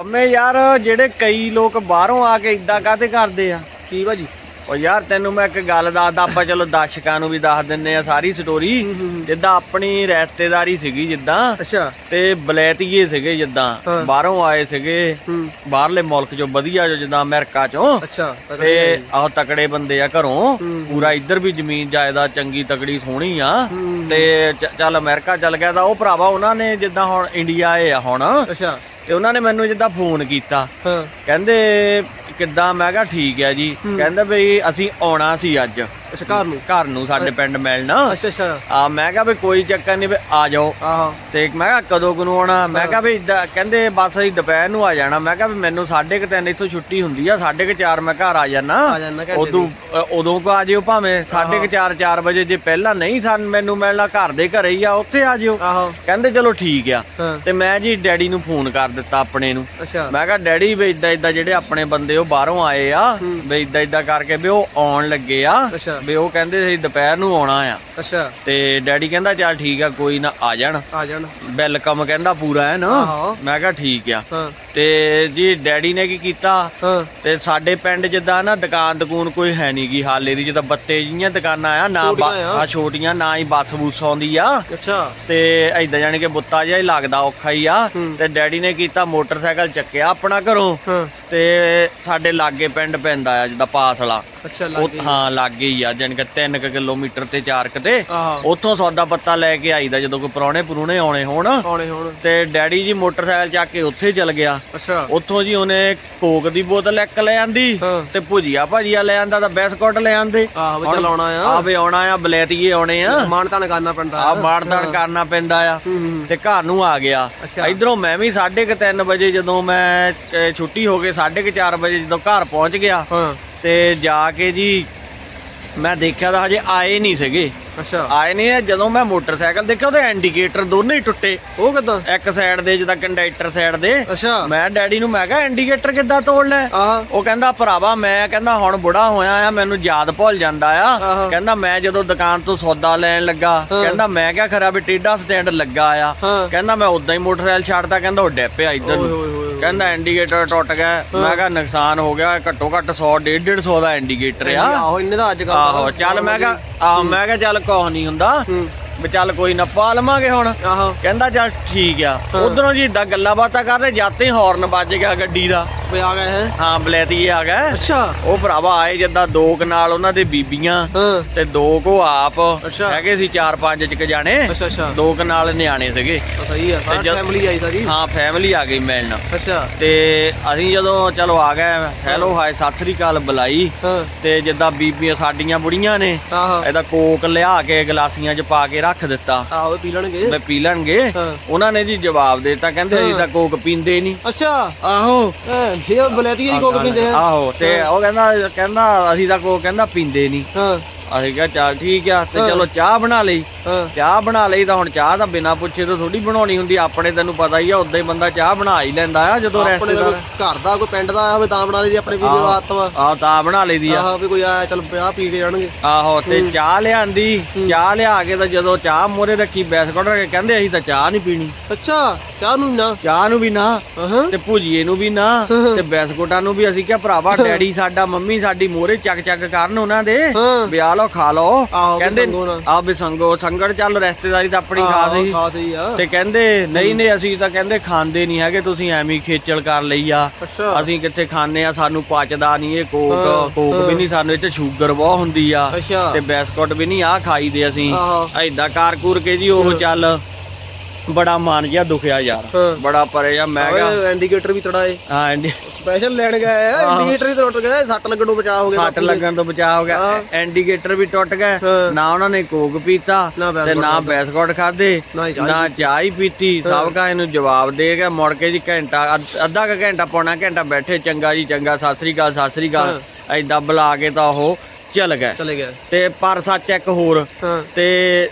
ਮੈਂ ਯਾਰ ਜਿਹੜੇ ਕਈ ਲੋਕ ਬਾਹਰੋਂ ਆ ਕੇ ਇਦਾਂ ਕਾਤੇ ਕਰਦੇ ਆ? ਕੀ ਭਾਜੀ? ਉਹ ਯਾਰ ਤੈਨੂੰ ਮੈਂ ਇੱਕ ਗੱਲ ਦੱਸਦਾ ਆਪਾਂ ਚਲੋ ਦਰਸ਼ਕਾਂ ਨੂੰ ਵੀ ਦੱਸ ਦਿੰਨੇ ਆ ਸਾਰੀ ਸਟੋਰੀ ਜਿੱਦਾਂ ਆਪਣੀ ਰਿਸ਼ਤੇਦਾਰੀ ਸੀਗੀ ਜਿੱਦਾਂ ਅੱਛਾ। ਤੇ ਬਲੈਤੀਏ ਸੀਗੇ ਜਿੱਦਾਂ। ਬਾਹਰੋਂ ਆਏ ਸੀਗੇ ਬਾਹਰਲੇ ਮੁਲਕ ਚੋਂ ਵਧੀਆ ਜੋ ਜਿੱਦਾਂ ਅਮਰੀਕਾ ਚੋਂ ਅੱਛਾ ਤੇ ਆਹ ਤਕੜੇ ਬੰਦੇ ਆ ਘਰੋਂ। ਪੂਰਾ ਇੱਧਰ ਵੀ ਜ਼ਮੀਨ ਜਾਇਦਾਦ ਚੰਗੀ ਤਕੜੀ ਸੋਹਣੀ ਆ। ਤੇ ਚੱਲ ਅਮਰੀਕਾ ਚੱਲ ਗਿਆ ਤਾਂ ਉਹ ਭਰਾਵਾ ਉਹਨਾਂ ਨੇ ਜਿੱਦਾਂ ਹੁਣ ਇੰਡੀਆ ਆਏ ਆ ਹੁਣ। ਅੱਛਾ। ਤੇ ਉਹਨਾਂ ਨੇ ਮੈਨੂੰ ਜਿੱਦਾਂ ਫੋਨ ਕੀਤਾ। ਹਾਂ। ਕਹਿੰਦੇ ਕਿੱਦਾਂ? ਮੈਂ ਕਿਹਾ ਠੀਕ ਹੈ ਜੀ। ਕਹਿੰਦੇ ਵੀ ਅਸੀਂ ਆਉਣਾ ਸੀ ਅੱਜ। ਅੱਛਾ ਘਰ ਨੂੰ? ਘਰ ਨੂੰ ਸਾਡੇ ਪਿੰਡ ਮਿਲਣਾ। ਅੱਛਾ ਅੱਛਾ। ਆ ਮੈਂ ਕਿਹਾ ਵੀ ਕੋਈ ਚੱਕਰ ਨਹੀਂ ਵੀ ਆ ਜਾਓ। ਆਹੋ। ਤੇ ਮੈਂ ਕਿਹਾ ਕਦੋਂ ਕੁ ਨੂੰ ਆਉਣਾ? ਮੈਂ ਕਿਹਾ ਵੀ ਦ- ਕਹਿੰਦੇ ਬਸ ਅਸੀਂ ਦੁਪਹਿਰ ਨੂੰ ਆ ਜਾਣਾ। ਮੈਂ ਕਿਹਾ ਵੀ ਮੈਨੂੰ 3:30 ਇੱਥੋਂ ਛੁੱਟੀ ਹੁੰਦੀ ਆ 4:30 ਮੈਂ ਘਰ ਆ ਜਾਣਾ ਆ ਜਾਣਾ ਘੰਟੇ ਉਦੋਂ ਅ, ਉਦੋਂ ਕੋ ਆ ਜਿਓ ਭਾਵੇਂ। 4:30 4 ਵਜੇ ਜੇ ਪਹਿਲਾਂ ਨਹੀਂ ਸਾਨੂੰ ਮੈਨੂੰ ਮਿਲਣਾ ਘਰ ਦੇ ਘਰੇ ਹੀ ਆ ਉੱਥੇ ਆ ਜਿਓ। ਆਹੋ। ਕਹਿੰਦੇ ਚਲੋ ਠੀਕ ਆ। ਹਾਂ। ਤੇ ਮੈਂ ਜੀ ਡੈਡੀ ਨੂੰ ਫੋਨ ਕਰ ਦਿੱਤਾ ਆਪਣੇ ਨੂੰ। ਅੱਛਾ। ਮੈਂ ਕਿਹਾ ਡੈਡੀ ਵੀ ਇਦਾਂ ਇਦਾਂ ਜਿਹੜੇ ਆਪਣੇ ਬੰਦੇ ਉਹ ਬਾਹਰੋਂ ਆਏ ਆ ਵੀ ਇਦਾਂ ਇਦਾਂ ਕਰਕੇ ਵੀ ਉਹ ਆਉਣ ਲੱਗੇ ਆ ਵੀ ਉਹ ਕਹਿੰਦੇ ਸੀ ਦੁਪਹਿਰ ਨੂੰ ਆਉਣਾ ਆ। ਅੱਛਾ। ਤੇ ਡੈਡੀ ਕਹਿੰਦਾ ਚੱਲ ਠੀਕ ਆ ਕੋਈ ਨਾ ਆ ਜਾਣ। ਆ ਜਾਣ। ਵੈਲਕਮ ਕਹਿੰਦਾ ਪੂਰਾ ਹੈ ਨਾ। ਮੈਂ ਕਿਹਾ ਠੀਕ ਆ। ਤੇ ਜੀ ਡੈਡੀ ਨੇ ਕੀ ਕੀਤਾ? ਤੇ ਸਾਡੇ ਪਿੰਡ ਜਿੱਦਾਂ ਨਾ ਦੁਕਾਨ ਦਕੂਨ ਕੋਈ ਹੈ ਨਹੀਂਗੀ ਹਾਲੇ ਦੀ ਜਿੱਦਾਂ ਬੱਤੇ ਜੀਆਂ ਦੁਕਾਨਾਂ ਆ ਨਾ ਆ। ਛੋਟੀਆਂ ਨਾ ਹੀ ਬੱਸ ਬੂਸ ਆਉਂਦੀ ਆ। ਅੱਛਾ। ਤੇ ਐਦਾਂ ਜਾਣੀ ਕਿ ਬੁੱਤਾ ਜਿਹਾ ਹੀ ਲੱਗਦਾ ਔਖਾ ਹੀ ਆ। ਤੇ ਡੈਡੀ ਨੇ ਕੀਤਾ ਮੋਟਰਸਾਈਕਲ ਚੱਕਿਆ ਆਪਣਾ ਘਰੋਂ। ਤੇ ਸਾਡੇ ਲਾਗੇ ਪਿੰਡ ਪੈਂਦਾ ਆ ਜਿੱਦਾਂ ਪਾਸਲਾ ਅੱਛਾ ਲੱਗ ਗਈ ਹਾਂ ਲਾਗੇ ਹੀ ਆ ਜਾਣੀ ਕਿ 3 ਕਿਲੋਮੀਟਰ ਤੇ 4 ਤੇ। ਆਹੋ। ਉੱਥੋਂ ਸੌਦਾ ਪੱਤਾ ਲੈ ਕੇ ਆਈਦਾ ਜਦੋਂ ਕੋਈ ਪਰੌਣੇ ਪਰੂਣੇ ਆਉਣੇ ਹੋਣ। ਆਉਣੇ ਹੁਣ। ਤੇ ਡੈਡੀ ਜੀ ਮੋਟਰਸਾਈਕਲ ਚੱਕ ਕੇ ਉੱਥੇ ਚਲ ਗਿਆ। ਅੱਛਾ। ਉੱਥੋਂ ਜੀ ਉਹਨੇ ਕੋਕ ਦੀ ਬੋਤਲ ਇੱਕ ਲੈ ਆਂਦੀ ਤੇ ਭੁਜੀਆ ਭਾਜੀਆ ਲੈ ਆਂਦਾ ਤਾਂ ਬਿਸਕੁਟ ਲੈ ਆਂਦੇ। ਆਹੋ ਚਲਾਉਣਾ ਆ ਆ। ਵੀ ਆਉਣਾ ਆ ਬਲੈਤੀਏ ਆਉਣੇ ਆ। ਮਾਨ ਤਾਨ ਕਰਨਾ ਪੈਂਦਾ ਆ। ਮਾਰਦਾਨ ਕਰਨਾ ਪੈਂਦਾ ਆ। ਤੇ ਘਰ ਨੂੰ ਆ ਗਿਆ। ਇਧਰੋਂ ਮੈਂ ਵੀ 3:30 ਵਜੇ ਜਦੋਂ ਮੈਂ ਛੁੱਟੀ ਹੋ ਕੇ 4:30 ਵਜੇ ਜਦੋਂ ਘਰ ਪਹੁੰਚ ਗਿਆ। ਤੇ ਜਾ ਕੇ ਜੀ ਮੈਂ ਦੇਖਿਆ ਤਾਂ ਹਜੇ ਆਏ ਨਹੀਂ ਸੀਗੇ। ਅੱਛਾ। ਆਏ ਨਹੀਂ ਆ, ਜਦੋਂ ਮੈਂ ਮੋਟਰਸਾਈਕਲ ਦੇਖਿਆ ਉਹਦੇ ਇੰਡੀਕੇਟਰ ਦੋਨੇ ਹੀ ਟੁੱਟੇ। ਉਹ ਕਿਦਾਂ? ਇੱਕ ਸਾਈਡ ਦੇ ਜਿੱਦਾਂ ਕੰਡਕਟਰ ਸਾਈਡ ਦੇ। ਅੱਛਾ। ਮੈਂ ਡੈਡੀ ਨੂੰ ਮੈਂ ਕਿਹਾ ਇੰਡੀਕੇਟਰ ਕਿੱਦਾਂ ਤੋੜ ਲੈ? ਉਹ ਕਹਿੰਦਾ ਭਰਾਵਾ ਮੈਂ ਕਹਿੰਦਾ ਹੁਣ ਬੁੜਾ ਹੋਇਆ ਆ ਮੈਨੂੰ ਯਾਦ ਭੁੱਲ ਜਾਂਦਾ ਆ। ਕਹਿੰਦਾ ਮੈਂ ਜਦੋਂ ਦੁਕਾਨ ਤੋਂ ਸੌਦਾ ਲੈਣ ਲੱਗਾ। ਕਹਿੰਦਾ ਮੈਂ ਕਿਹਾ ਖਰਾ ਵੀ ਟੇਡਾ ਸਟੈਂਡ ਲੱਗਾ ਆ। ਕਹਿੰਦਾ ਮੈਂ ਉਦਾਂ ਹੀ ਮੋਟਰਸਾਈਕਲ ਛੱਡਦਾ ਕਹਿੰਦਾ ਉਹ ਡੈਪਿਆ ਇੱਧਰ ਨੂੰ। ਕਹਿੰਦਾ ਇੰਡੀਕੇਟਰ ਟੁੱਟ ਗਿਆ। ਮੈਂ ਕਿਹਾ ਨੁਕਸਾਨ ਹੋ ਗਿਆ ਘੱਟੋ ਘੱਟ 100 150 ਦਾ ਇੰਡੀਕੇਟਰ ਆ। ਆਹੋ ਇੰਨੇ ਦਾ ਅੱਜ ਕੱਲ ਆਹੋ ਚੱਲ ਮੈਂ ਕਿਹਾ ਆਹੋ ਮੈਂ ਕਿਹਾ ਚੱਲ ਕੁਛ ਨਹੀਂ ਹੁੰਦਾ। ਵੀ ਚੱਲ ਕੋਈ ਨਾ ਪਾ ਲਵਾਂਗੇ ਹੁਣ। ਆਹੋ। ਕਹਿੰਦਾ ਚੱਲ ਠੀਕ ਆ। ਉਧਰੋਂ ਜੀ ਇਦਾਂ ਗੱਲਾਂ ਬਾਤਾਂ ਕਰਦੇ ਜਾਤੇ ਹਾਰਨ ਵੱਜ ਗਿਆ ਗੱਡੀ ਦਾ। ਵੀ ਆ ਗਏ ਹੈ। ਹਾਂ ਬਲੈਤੀਏ ਆ ਗਏ ਅੱਛਾ। ਉਹ ਭਰਾਵਾ ਆਏ ਜਿੱਦਾਂ ਦੋ ਕੁ ਨਾਲ ਉਹਨਾਂ ਦੇ ਬੀਬੀਆਂ ਹਾਂ। ਤੇ ਦੋ ਕੋ ਆਪ ਅੱਛਾ। ਹੈਗੇ ਸੀ ਚਾਰ ਪੰਜ ਚ ਜਾਣੇ। ਅੱਛਾ ਅੱਛਾ। ਦੋ ਕੁ ਨਾਲ ਨਿਆਣੇ ਸੀਗੇ। ਸਹੀ ਆ ਸਾਰਾ ਫੈਮਿਲੀ ਆਈ ਸਾਰੀ। ਹਾਂ ਫੈਮਿਲੀ ਆ ਗਈ ਮਿਲਣ। ਅੱਛਾ। ਤੇ ਅਸੀਂ ਜਦੋਂ ਚਲੋ ਆ ਗਏ ਹੈਲੋ ਹਾਏ ਸਤਿ ਸ੍ਰੀ ਅਕਾਲ ਬੁਲਾਈ। ਤੇ ਜਿੱਦਾਂ ਬੀਬੀਆਂ ਸਾਡੀਆਂ ਬੁੜੀਆਂ ਨੇ ਇਹਦਾ ਕੋਕ ਲਿਆ ਕੇ ਗਲਾਸੀਆਂ 'ਚ ਪਾ ਕੇ ਰੱਖ ਦਿੱਤਾ। ਆਹੋ ਪੀ ਲੈਣਗੇ? ਮੈਂ ਪੀ ਲੈਣਗੇ। ਹਾਂ। ਉਹਨਾਂ ਨੇ ਜੀ ਜਵਾਬ ਦਿੱਤਾ ਕਹਿੰਦੇ ਅਸੀਂ ਤਾਂ ਕੋਕ ਪੀਂਦੇ ਨਹੀਂ ਅੱਛਾ। ਆਹੋ। ਜੇ ਬਲੈਤੀ ਦੀ ਕੋਕ ਪੀਂਦੇ ਆ। ਆਹੋ ਤੇ ਉਹ ਕਹਿੰਦਾ ਕਹਿੰਦਾ ਅਸੀਂ ਤਾਂ ਕੋਕ ਕਹਿੰਦਾ ਪੀਂਦੇ ਨਹੀਂ ਹਾਂ। ਅਸੀਂ ਕਿਹਾ ਚੱਲ ਠੀਕ ਆ ਤੇ ਹਾਂ। ਚਲੋ ਚਾਹ ਬਣਾ ਲਈ। ਚਾਹ ਬਣਾ ਲਈ ਤਾਂ ਹੁਣ ਚਾਹ ਤਾਂ ਬਿਨਾਂ ਪੁੱਛੇ ਤੋਂ ਥੋੜੀ ਬਣਾਉਣੀ ਹੁੰਦੀ ਆਪਣੇ ਤੈਨੂੰ ਪਤਾ ਹੀ ਆ ਉਦਾਂ ਹੀ ਬੰਦਾ ਚਾਹ ਬਣਾ ਹੀ ਲੈਂਦਾ ਆ ਜਦੋਂ ਆਪਣੇ ਦਾ ਰਿਸ਼ਤੇਦਾਰ ਕੋਈ ਘਰ ਦਾ ਕੋਈ ਪਿੰਡ ਦਾ ਹੋਵੇ ਤਾਂ ਬਣਾ ਲਈ ਆਪਣੇ ਵੀ ਜੋ ਆਤਮਾ। ਆਹ ਤਾਂ ਬਣਾ ਲਈਦੀ ਆ। ਆਹ ਵੀ ਕੋਈ ਆਇਆ ਚਲ ਪਿਆ ਪੀ ਕੇ ਜਾਣਗੇ। ਆਹੋ ਤੇ ਚਾਹ ਲਿਆਂਦੀ ਚਾਹ ਲਿਆ ਕੇ ਤਾਂ ਜਦੋਂ ਚਾਹ ਮੋਰੇ ਰੱਖੀ ਬਿਸਕੁਟ ਰੱਖ ਕੇ ਕਹਿੰਦੇ ਅਸੀਂ ਤਾਂ ਚਾਹ ਨਹੀਂ ਪੀਣੀ। ਅੱਛਾ ਚਾਹ ਨੂੰ ਨਾ। ਚਾਹ ਨੂੰ ਵੀ ਨਾ ਹਾਂ ਤੇ ਭੁਜੀਏ ਨੂੰ ਵੀ ਨਾ ਤੇ ਬਿਸਕੁਟਾਂ ਨੂੰ ਵੀ ਅਸੀਂ ਕਿਹਾ ਭਰਾਵਾ ਡੈਡੀ ਸਾਡਾ ਮੰਮੀ ਸਾਡੀ ਮੋਰੇ ਚੱਕ ਚੱਕ ਕਰਨ ਉਹਨਾਂ ਦੇ। ਹਾਂ ਵੀ ਆ ਲਓ ਖਾ ਲਓ। ਆਹੋ ਵੀ ਕਹਿੰਦੇ ਸੰਗੋ ਨਾ। ਆ ਵੀ ਸੰਗੋ ਸੰਗੜ ਚੱਲ ਰਿਸ਼ਤੇਦਾਰੀ ਤਾਂ ਆਪਣੀ ਖਾਸ ਹੀ ਖਾਸ ਹੀ ਆ। ਤੇ ਕਹਿੰਦੇ ਨਹੀਂ ਨਹੀਂ ਅਸੀਂ ਤਾਂ ਕਹਿੰਦੇ ਖਾਂਦੇ ਨਹੀਂ ਹੈਗੇ ਤੁਸੀਂ ਐਵੇਂ ਹੀ ਖੇਚਲ ਕਰ ਲਈ ਆ। ਅਸੀਂ ਕਿੱਥੇ ਖਾਂਦੇ ਆ ਸਾਨੂੰ ਪਚਦਾ ਨਹੀਂ ਇਹ ਕੋਕ ਕੋਕ ਵੀ ਨਹੀਂ ਸਾਨੂੰ ਇਹ ਚ ਸ਼ੂਗਰ ਬਹੁਤ ਹੁੰਦੀ ਆ। ਤੇ ਬਿਸਕੁਟ ਵੀ ਨਹੀਂ ਆ ਖਾਈਦੇ ਅਸੀਂ। ਐਦਾਂ ਕਾਰ-ਕੂਰ ਕੇ ਜੀ ਉਹ ਚੱਲ। ਬੜਾ ਮਨ ਜਿਹਾ ਦੁਖਿਆ ਯਾਰ। ਹਾਂ। ਬੜਾ ਪਰੇ ਆ ਮੈਂ ਕਿਹਾ ਓਏ ਇੰਡੀਕੇਟਰ ਵੀ ਤੜਾਏ। ਹਾਂ ਇੰਡੀ- ਸਪੈਸ਼ਲ ਲੈਣ ਗਏ ਆ ਇੰਡੀਕੇਟਰ ਵੀ ਟੁੱਟ ਗਿਆ ਸੱਟ ਲੱਗਣ ਤੋਂ ਬਚਾ ਹੋ ਗਿਆ ਸੱਟ ਲੱਗਣ ਤੋਂ ਬਚਾ ਹੋ ਗਿਆ। ਇੰਡੀਕੇਟਰ ਵੀ ਟੁੱਟ ਗਏ ਹਾਂ। ਨਾ ਉਹਨਾਂ ਨੇ ਕੋਕ ਪੀਤਾ ਨਾ ਤੇ ਬਿਸਕੁਟ ਨਾ ਬਿਸਕੁਟ ਖਾਦੇ ਨਾ ਹੀ ਚਾਹ ਨਾ ਚਾਹ ਹੀ ਪੀਤੀ। ਸਭ ਕਾ ਇਹਨੂੰ ਜਵਾਬ ਦੇ ਗਿਆ ਮੁੜ ਕੇ ਜੀ ਘੰਟਾ ਅੱਧ- ਅੱਧਾ ਕ ਘੰਟਾ ਪੌਣਾ ਘੰਟਾ ਬੈਠੇ ਚੰਗਾ ਜੀ ਚੰਗਾ ਸਤਿ ਸ੍ਰੀ ਅਕਾਲ ਸਤਿ ਸ੍ਰੀ ਅਕਾਲ। ਐਦਾਂ ਬੁਲਾ ਕੇ ਤਾਂ ਉਹ ਚੱਲ ਚਲੇ ਗਿਆ ਤੇ ਪਰ ਸੱਚ ਇੱਕ ਹੋਰ ਹਾਂ। ਤੇ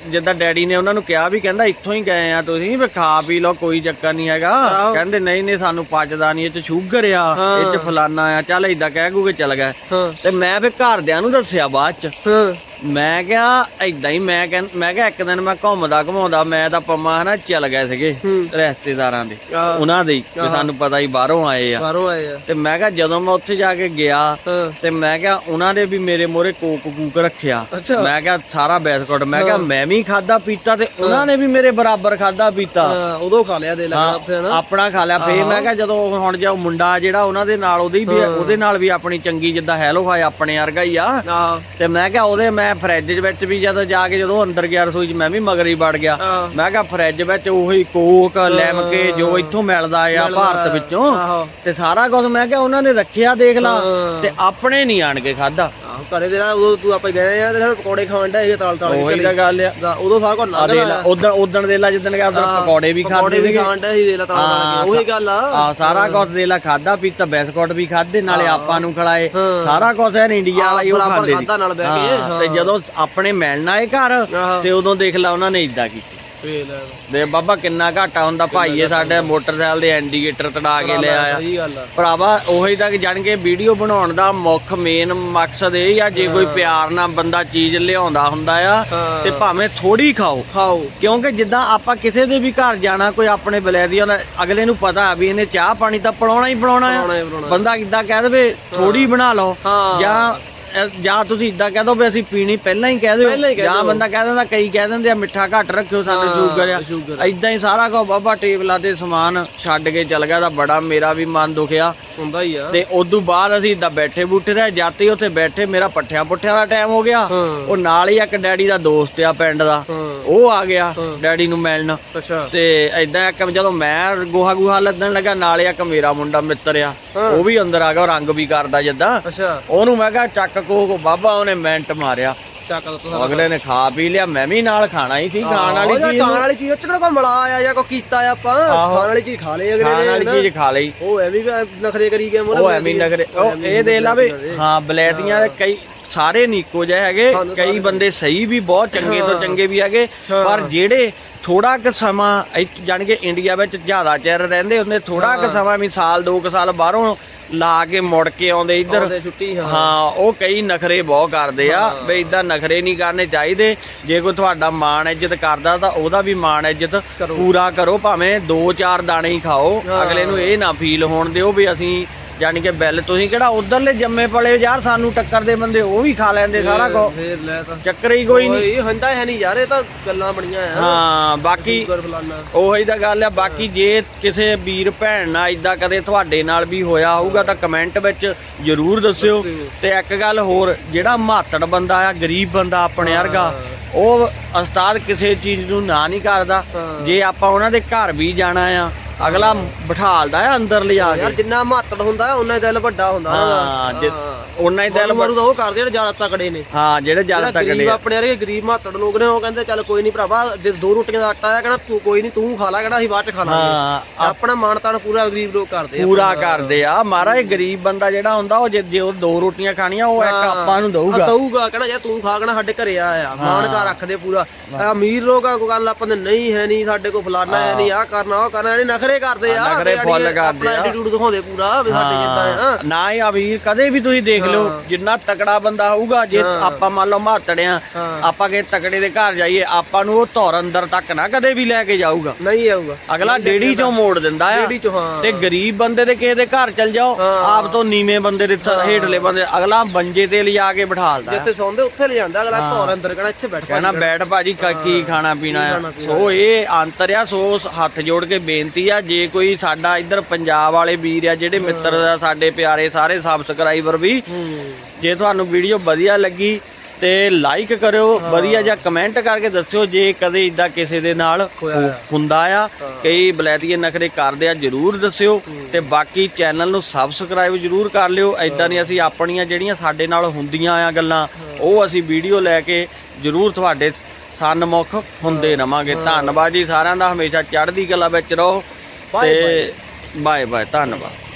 ਜਿੱਦਾਂ ਡੈਡੀ ਨੇ ਉਹਨਾਂ ਨੂੰ ਕਿਹਾ ਵੀ ਕਹਿੰਦਾ ਇੱਥੋਂ ਹੀ ਗਏ ਆ ਤੁਸੀਂ ਵੀ ਖਾ ਪੀ ਲਓ ਕੋਈ ਚੱਕਰ ਨਹੀਂ ਹੈਗਾ। ਕਹਿੰਦੇ ਨਹੀਂ ਨਹੀਂ ਸਾਨੂੰ ਪਚਦਾ ਨਹੀਂ ਇਹ ਚ ਸ਼ੂਗਰ ਆ ਇਹ ਚ ਫਲਾਨਾ ਆ ਚੱਲ ਏਦਾਂ ਕਹਿ ਗੂਗੇ ਚੱਲ ਗਏ। ਹਾਂ। ਤੇ ਮੈਂ ਫਿਰ ਘਰਦਿਆਂ ਨੂੰ ਦੱਸਿਆ ਬਾਅਦ ਚ। ਮੈਂ ਕਿਹਾ ਏਦਾਂ ਹੀ ਮੈਂ ਕਹਿੰ ਮੈਂ ਕਿਹਾ ਇੱਕ ਦਿਨ ਮੈਂ ਘੁੰਮਦਾ ਘੁਮਾਉਂਦਾ ਮੈਂ ਤਾਂ ਪੰਮਾ ਹਨਾ ਚੱਲ ਗਏ ਸੀਗੇ ਰਿਸ਼ਤੇਦਾਰਾਂ ਦੇ ਉਹਨਾਂ ਦੇ ਵੀ ਸਾਨੂੰ ਪਤਾ ਹੀ ਬਾਹਰੋਂ ਆਏ ਆ। ਬਾਹਰੋਂ ਆਏ ਆ। ਤੇ ਮੈਂ ਕਿਹਾ ਜਦੋਂ ਮੈਂ ਉੱਥੇ ਜਾ ਕੇ ਗਿਆ ਤੇ ਮੈਂ ਕਿਹਾ ਉਹਨਾਂ ਦੇ ਵੀ ਮੇਰੇ ਮੋਰੇ ਕੋਕ ਕੂਕ ਰੱਖਿਆ। ਮੈਂ ਕਿਹਾ ਸਾਰਾ ਬੈਸਕਟ ਮੈਂ ਕਿਹਾ ਮੈਂ ਵੀ ਖਾਦਾ ਪੀਤਾ ਤੇ ਉਹਨਾਂ ਨੇ ਵੀ ਮੇਰੇ ਬਰਾਬਰ ਖਾਦਾ ਪੀਤਾ। ਉਦੋਂ ਖਾ ਲਿਆ ਦੇ ਲੱਗਾ ਉੱਥੇ ਨਾ ਆਪਣਾ ਖਾ ਲਿਆ। ਫੇਰ ਮੈਂ ਕਿਹਾ ਜਦੋਂ ਹੁਣ ਜੇ ਉਹ ਮੁੰਡਾ ਜਿਹੜਾ ਉਹਨਾਂ ਦੇ ਨਾਲ ਉਹਦੀ ਵੀ ਉਹਦੇ ਨਾਲ ਵੀ ਆਪਣੀ ਚੰਗੀ ਜਿੱਦਾਂ ਹੈਲੋ ਹਾਏ ਆਪਣੇ ਵਰਗਾ ਹੀ ਆ। ਤੇ ਮੈਂ ਕਿਹਾ ਉਹਦੇ ਮੈਂ ਫਰਿੱਜ ਦੇ ਵਿੱਚ ਵੀ ਜਦੋਂ ਜਾ ਕੇ ਜਦੋਂ ਅੰਦਰ ਗਿਆ ਰਸੋਈ 'ਚ ਮੈਂ ਵੀ ਮਗਰ ਹੀ ਵੜ ਗਿਆ। ਮੈਂ ਕਿਹਾ ਫਰਿੱਜ ਵਿੱਚ ਉਹੀ ਕੋਕ ਲੈਮਕੇ ਜੋ ਇੱਥੋਂ ਮਿਲਦਾ ਆ ਭਾਰਤ ਵਿੱਚੋਂ। ਆਹੋ। ਤੇ ਸਾਰਾ ਕੁਝ ਮੈਂ ਕਿਹਾ ਉਹਨਾਂ ਨੇ ਰੱਖਿਆ ਦੇਖ ਲਾ। ਹਾਂ। ਤੇ ਆਪਣੇ ਨਹੀਂ ਆਣ ਕੇ ਖਾਦਾ ਘਰੇ ਨਾਲ ਉਦੋਂ ਤੂੰ ਆਪਾਂ ਗਏ ਆ ਤੇ ਸਾਨੂੰ ਪਕੌੜੇ ਖਾਣ ਦਾ ਇਹ ਤਾਲ ਤਾਲ ਉਹੀ ਤਾਂ ਗੱਲ ਆ। ਉਦੋਂ ਸਾਰਾ ਆ ਲੱਗ ਦੇ ਲਾ ਉਦੋਂ ਉਦੋਂ ਦੇ ਲਾ ਜਿੱਦਣ ਗਿਆ ਉਦੋਂ ਪਕੌੜੇ ਵੀ ਪਕੌੜੇ ਖਾਦੇ ਵੀ ਸੀਗੇ। ਖਾਣ ਦਾ ਸੀ ਦੇ ਲਾ ਤਾਲ ਹਾਂ, ਤਾਲ ਉਹੀ ਗੱਲ ਆ। ਆ ਸਾਰਾ ਕੁਝ ਦੇ ਲਾ ਖਾਦਾ ਪੀਤਾ ਬਿਸਕੁਟ ਵੀ ਖਾਦੇ ਨਾਲੇ ਆਪਾਂ ਨੂੰ ਖਿਲਾਏ। ਹਾਂ। ਸਾਰਾ ਕੁਝ ਐਨ ਇੰਡੀਆ ਵਾਲਾ ਹੀ ਉਹ ਖਾਂਦੇ ਹਾਂ, ਤੇ ਜਦੋਂ ਆਪਣੇ ਮਿਲਣ ਆਏ ਘਰ ਤੇ ਉਦੋਂ ਦੇਖ ਲਾ ਉਹਨਾਂ ਨੇ ਇਦਾਂ ਕੀਤੀ। ਵੇਖ ਦੇ ਬਾਬਾ ਕਿੰਨਾ ਘਾਟਾ ਹੁੰਦਾ ਭਾਈਏ ਸਾਡੇ ਮੋਟਰਸਾਈਕਲ ਦੇ ਇੰਡੀਕੇਟਰ ਤੜਾ ਕੇ ਲੈ ਆਇਆ ਸਹੀ ਗੱਲ ਆ। ਭਰਾਵਾ ਉਹੀ ਤੱਕ ਜਾਣ ਕੇ ਵੀਡੀਓ ਬਣਾਉਣ ਦਾ ਮੁੱਖ ਮੇਨ ਮਕਸਦ ਇਹ ਆ ਜੇ ਕੋਈ ਪਿਆਰ ਨਾਲ ਬੰਦਾ ਚੀਜ਼ ਲਿਆਉਂਦਾ ਹੁੰਦਾ ਆ। ਤੇ ਭਾਵੇਂ ਥੋੜੀ ਖਾਓ। ਖਾਓ। ਕਿਉਂਕਿ ਜਿੱਦਾਂ ਆਪਾਂ ਕਿਸੇ ਦੇ ਵੀ ਘਰ ਜਾਣਾ ਕੋਈ ਆਪਣੇ ਬਲੈਦੀ ਉਹਦਾ ਅਗਲੇ ਨੂੰ ਪਤਾ ਵੀ ਇਹਨੇ ਚਾਹ ਪਾਣੀ ਤਾਂ ਪਿਲਾਉਣਾ ਹੀ ਪਿਲਾਉਣਾ ਆ। ਬੰਦਾ ਇਦਾਂ ਕਹਿ ਦੇਵੇ ਥੋੜੀ ਬਣਾ ਲਓ। ਜਾਂ ਅ, ਜਾਂ ਤੁਸੀਂ ਇਦਾਂ ਕਹਿ ਦੋ ਵੀ ਅਸੀਂ ਪੀਣੀ ਪਹਿਲਾਂ ਹੀ ਕਹਿ ਪਹਿਲਾਂ ਹੀ ਦਿਓ ਕਹਿ ਜਾਂ ਦਿਓ। ਬੰਦਾ ਕਹਿ ਦਿੰਦਾ ਕਈ ਕਹਿ ਦਿੰਦੇ ਆ ਮਿੱਠਾ ਘੱਟ ਰੱਖਿਓ ਸਾਨੂੰ ਹਾਂ, ਸ਼ੂਗਰ ਆ। ਇਦਾਂ ਹੀ ਸਾਰਾ ਕੁਝ ਬਾਬਾ ਟੇਬਲਾਂ ਤੇ ਸਮਾਨ ਛੱਡ ਕੇ ਚੱਲ ਗਿਆ ਤਾਂ ਬੜਾ ਮੇਰਾ ਵੀ ਮਨ ਦੁਖਿਆ। ਹੁੰਦਾ ਹੀ ਆ। ਤੇ ਉਦੋਂ ਬਾਅਦ ਅਸੀਂ ਇਦਾਂ ਬੈਠੇ ਬੂਠੇ ਰਹੇ ਜਾਤੇ ਉੱਥੇ ਬੈਠੇ ਮੇਰਾ ਪੱਠਿਆਂ ਪੁੱਠਿਆਂ ਦਾ ਟਾਈਮ ਹੋ ਗਿਆ। ਹਾਂ। ਉਹ ਨਾਲ ਹੀ ਇੱਕ ਡੈਡੀ ਦਾ ਦੋਸਤ ਆ ਪਿੰਡ ਦਾ। ਹਾਂ। ਉਹ ਆ ਗਿਆ। ਡੈਡੀ ਨੂੰ ਮਿਲਣ। ਅੱਛਾ। ਤੇ ਐਦਾਂ ਇੱਕ ਜਦੋਂ ਮੈਂ ਗੋਹਾ ਗੋਹਾ ਲੱਦਣ ਲੱਗਾ ਨਾਲੇ ਇੱਕ ਮੇਰਾ ਮੁੰਡਾ ਮਿੱਤਰ ਆ। ਉਹ ਵੀ ਅੰਦਰ ਆ ਗਿਆ ਰੰਗ ਵੀ ਕਰਦਾ ਜਿੱਦਾਂ। ਅੱਛਾ। ਉਹਨੂੰ ਮੈਂ ਕਿਹਾ ਚੱਕ ਕੋ ਬਾਬਾ ਉਹਨੇ ਮਿੰਟ ਮਾਰਿਆ। ਅਗਲੇ ਨੇ ਖਾ ਪੀ ਲਿਆ ਮੈਂ ਵੀ ਨਾਲ ਖਾਣਾ ਹੀ ਸੀ ਖਾਣ ਵਾਲੀ ਚੀਜ਼ ਖਾਣ ਵਾਲੀ ਚੀਜ਼ ਉਹ ਚ ਕਿਹੜਾ ਕੋਈ ਮਿਲਾ ਆ ਜਾਂ ਕੋਈ ਕੀਤਾ ਆ ਆਪਾਂ। ਖਾਣ ਵਾਲੀ ਚੀਜ਼ ਖਾ ਲਈ ਅਗਲੇ ਖਾਣ ਨੇ ਵਾਲੀ ਨਾ। ਚੀਜ਼ ਖਾ ਲਈ। ਉਹ ਐਵੇਂ ਨਖਰੇ ਕਰੀ ਗਏ ਮੋਰੇ ਉਹ ਐਵੇਂ ਹੀ ਨਗਰੇ ਉਹ ਇਹ ਦੇ ਲਾ ਵੀ ਹਾਂ ਬਲੈਤੀਆਂ ਦੇ ਕਈ ਸਾਰੇ ਨੀਕੋ ਜਿਹੇ ਹੈਗੇ ਕਈ ਬੰਦੇ ਸਹੀ ਵੀ ਬਹੁਤ ਚੰਗੇ ਤੋਂ ਚੰਗੇ ਵੀ ਹੈਗੇ। ਪਰ ਜਿਹੜੇ ਥੋੜਾ ਕੁ ਸਮਾਂ ਜਾਣ ਕੇ ਇੰਡੀਆ ਵਿੱਚ ਜ਼ਿਆਦਾ ਚਿਰ ਰਹਿੰਦੇ ਹੁੰਦੇ ਥੋੜਾ ਕੁ ਸਮਾਂ ਵੀ ਸਾਲ ਦੋ ਕੁ ਸਾਲ ਬਾਹਰੋਂ ਲਾ ਕੇ ਮੁੜ ਕੇ ਆਉਂਦੇ ਇੱਧਰ। ਹਾਂ। ਉਹ ਕਈ ਨਖਰੇ ਬਹੁਤ ਕਰਦੇ ਆ ਵੀ ਇਦਾਂ ਨਖਰੇ ਨਹੀਂ ਕਰਨੇ ਚਾਹੀਦੇ। ਜੇ ਕੋਈ ਤੁਹਾਡਾ ਮਾਣ ਇੱਜ਼ਤ ਕਰਦਾ ਤਾਂ ਉਹਦਾ ਵੀ ਮਾਣ ਇੱਜ਼ਤ। ਪੂਰਾ ਕਰੋ ਭਾਵੇਂ 2-4 ਦਾਣੇ ਹੀ ਖਾਓ। ਅਗਲੇ ਨੂੰ ਇਹ ਨਾ ਫੀਲ ਹੋਣ ਦਿਓ ਵੀ ਅਸੀਂ ਯਾਨੀ ਕਿ ਬਿੱਲ ਤੁਸੀਂ ਕਿਹੜਾ ਉਧਰਲੇ ਜੰਮੇ ਪਲੇ ਯਾਰ ਸਾਨੂੰ ਟੱਕਰ ਦੇ ਬੰਦੇ ਉਹ ਵੀ ਖਾ ਲੈਂਦੇ ਸਾਰਾ ਕੁਝ ਫੇਰ ਲੈ ਤਾਂ। ਚੱਕਰ ਹੀ ਕੋਈ ਨਹੀਂ। ਕੋਈ ਹੁੰਦਾ ਹੈ ਨਹੀਂ ਯਾਰ ਇਹ ਤਾਂ ਗੱਲਾਂ ਬਣੀਆਂ ਆ। ਹਾਂ ਬਾਕੀ ਉਹੀ ਤਾਂ ਗੱਲ ਆ ਬਾਕੀ ਜੇ ਕਿਸੇ ਵੀਰ ਭੈਣ ਨਾਲ ਇਦਾਂ ਕਦੇ ਤੁਹਾਡੇ ਨਾਲ ਵੀ ਹੋਇਆ ਹੋਊਗਾ ਤਾਂ ਕਮੈਂਟ ਵਿੱਚ ਜਰੂਰ ਦੱਸਿਓ। ਤੇ ਇੱਕ ਗੱਲ ਹੋਰ ਜਿਹੜਾ ਮਾਤੜ ਬੰਦਾ ਆ ਗਰੀਬ ਬੰਦਾ ਆਪਣੇ ਵਰਗਾ ਉਹ ਉਸਤਾਦ ਕਿਸੇ ਚੀਜ਼ ਨੂੰ ਨਾ ਨਹੀਂ ਕਰਦਾ। ਜੇ ਆਪਾਂ ਉਹਨਾਂ ਦੇ ਘਰ ਵੀ ਜਾਣਾ ਆ ਅਗਲਾ ਬਿਠਾਲਦਾ ਆ ਅੰਦਰ ਯਾਰ ਕੇ। ਜਿੰਨਾ ਮਹੱਤਵ ਹੁੰਦਾ ਉਹਨਾਂ ਹੀ ਦਿਲ ਵੱਡਾ ਹੁੰਦਾ ਹਾਂ ਜੇ ਹਾਂ। ਉਹਨਾਂ ਹੀ ਦਿਲ ਦਿਲ ਮਰੂ ਤਾਂ ਉਹ ਕਰਦੇ ਜਿਹੜੇ ਜ਼ਿਆਦਾ ਤਕੜੇ ਨੇ। ਹਾਂ ਜਿਹੜੇ ਜ਼ਿਆਦਾ ਜਿਹੜਾ ਤਕੜੇ ਗਰੀਬ ਆ। ਆਪਣੇ ਵਰਗੇ ਗਰੀਬ ਮਹੱਤਵ ਲੋਕ ਨੇ ਉਹ ਕਹਿੰਦੇ ਚੱਲ ਕੋਈ ਨਹੀਂ ਭਰਾਵਾ ਜੇ ਦੋ ਰੋਟੀਆਂ ਦਾ ਆਟਾ ਆ ਕਹਿੰਦਾ ਤੂੰ ਕੋਈ ਨਹੀਂ ਤੂੰ ਖਾ ਲੈ ਕਹਿੰਦਾ ਅਸੀਂ ਬਾਅਦ ਚ ਖਾ ਲਾਂਗੇ। ਹਾਂ ਆਪਣਾ ਮਾਣ ਤਾਣ ਪੂਰਾ ਗਰੀਬ ਲੋਕ ਕਰਦੇ ਆ। ਪੂਰਾ ਕਰਦੇ ਆ। ਮਹਾਰਾਜ ਗਰੀਬ ਬੰਦਾ ਜਿਹੜਾ ਹੁੰਦਾ ਉਹ ਜੇ ਜੇ ਉਹ ਦੋ ਰੋਟੀਆਂ ਖਾਣੀਆਂ ਉਹ ਇੱਕ ਆਪਾਂ ਨੂੰ ਦਊਗਾ। ਦਊਗਾ ਕਹਿੰਦਾ ਯਾਰ ਤੂੰ ਖਾ ਕਹਿੰਦਾ ਸਾਡੇ ਘਰੇ ਆ ਆ ਮਾਣ ਕਾ ਰੱਖਦੇ ਪੂਰਾ। ਅਮੀਰ ਲੋਕ ਆ ਕੋਈ ਗੱਲ ਆਪਾਂ ਦੇ ਨਹੀਂ ਹੈ ਨਹੀਂ ਸਾਡੇ ਕੋਲ ਫਲਾਨਾ ਹੈ ਨਹੀਂ ਆ ਕਰਨਾ ਉਹ ਕਰਨਾ ਇਹ ਨਖਰੇ ਕਰਦੇ ਆ ਨਖਰੇ ਫੁੱਲ ਕਰਦੇ ਆ। ਐਟੀਟਿਊਡ ਦਿਖਾਉਂਦੇ ਪੂਰਾ ਵੀ ਸਾਡੇ ਜਿੱਦਾਂ ਆ ਨਾ। ਹੀ ਅਵੀਰ ਕਦੇ ਵੀ ਤੁਸੀਂ ਦੇਖ ਲਿਓ ਜਿੰਨਾ ਤਕੜਾ ਬੰਦਾ ਹੋਊਗਾ ਜੇ। ਆਪਾਂ ਮੰਨ ਲਓ ਮਾਤੜਿਆਂ ਆਪਾਂ ਕੇ ਤਕੜੇ ਦੇ ਘਰ ਜਾਈਏ ਆਪਾਂ ਨੂੰ ਉਹ ਧੌਰ ਅੰਦਰ ਤੱਕ ਨਾ ਕਦੇ ਵੀ ਲੈ ਕੇ ਜਾਊਗਾ। ਨਹੀਂ ਆਊਗਾ। ਅਗਲਾ ਡੇੜੀ ਚੋਂ ਮੋੜ ਦਿੰਦਾ ਆ। ਤੇ ਗਰੀਬ ਬੰਦੇ ਦੇ ਕਿਸੇ ਦੇ ਘਰ ਚਲ ਜਾਓ। ਆਪ ਤੋਂ ਨੀਵੇਂ ਬੰਦੇ ਦੇ ਹੇਠਲੇ ਬੰਦੇ ਅਗਲਾ ਬੰਜੇ ਤੇ ਲਿਜਾ ਕੇ ਬਿਠਾਲਦਾ। ਜਿੱਥੇ ਸੌਂਦੇ ਉੱਥੇ ਲੈ ਜਾਂਦਾ ਅਗਲਾ ਧੌਰ ਅੰਦਰ ਕਹਿੰਦਾ ਇੱਥੇ ਬੈਠ ਕਹਿਣਾ ਬੈਠ ਭਾਜੀ ਕ- ਖਾਣਾ ਪੀਣਾ ਆ। ਸੋ ਇਹ ਅੰਤਰ ਆ ਸ- ਹੱਥ ਜੋੜ ਕੇ ਬੇਨਤੀ ਆ ਜੇ ਕੋਈ ਸਾਡਾ ਇੱਧਰ ਪੰਜਾਬ ਵਾਲੇ ਵੀਰ ਆ ਜਿਹੜੇ ਮਿੱਤਰ ਆ ਸਾਡੇ ਪਿਆਰੇ ਸਾਰੇ ਸਬਸਕ੍ਰਾਈਬਰ ਵੀ ਜੇ ਤੁਹਾਨੂੰ ਵੀਡੀਓ ਵਧੀਆ ਲੱਗੀ ਤੇ ਲਾਈਕ ਕਰਿਓ ਵਧੀਆ ਜਿਹਾ ਕਮੈਂਟ ਕਰਕੇ ਦੱਸਿਓ ਜੇ ਕਦੇ ਇਦਾਂ ਕਿਸੇ ਦੇ ਨਾਲ ਆ। ਹੁੰਦਾ ਆ ਕਈ ਬਲੈਤੀਏ ਨਖਰੇ ਕਰਦੇ ਆ ਜਰੂਰ ਦੱਸਿਓ ਤੇ ਬਾਕੀ ਚੈਨਲ ਨੂੰ ਸਬਸਕ੍ਰਾਈਬ ਜਰੂਰ ਕਰ ਲਿਓ। ਇਦਾਂ ਦੀਆਂ ਅਸੀਂ ਆਪਣੀਆਂ ਜਿਹੜੀਆਂ ਸਾਡੇ ਨਾਲ ਹੁੰਦੀਆਂ ਆ ਗੱਲਾਂ ਉਹ ਅਸੀਂ ਵੀਡੀਓ ਲੈ ਕੇ ਜਰੂਰ ਤੁਹਾਡੇ ਸਨਮੁਖ ਹੁੰਦੇ ਰਵਾਂਗੇ। ਧੰਨਵਾਦ ਜੀ ਸਾਰਿਆਂ ਦਾ। ਹਮੇਸ਼ਾ ਚੜ੍ਹਦੀ ਕਲਾ ਵਿੱਚ ਰਹੋ। ਤੇ ਬਾਏ ਬਾਏ ਧੰਨਵਾਦ।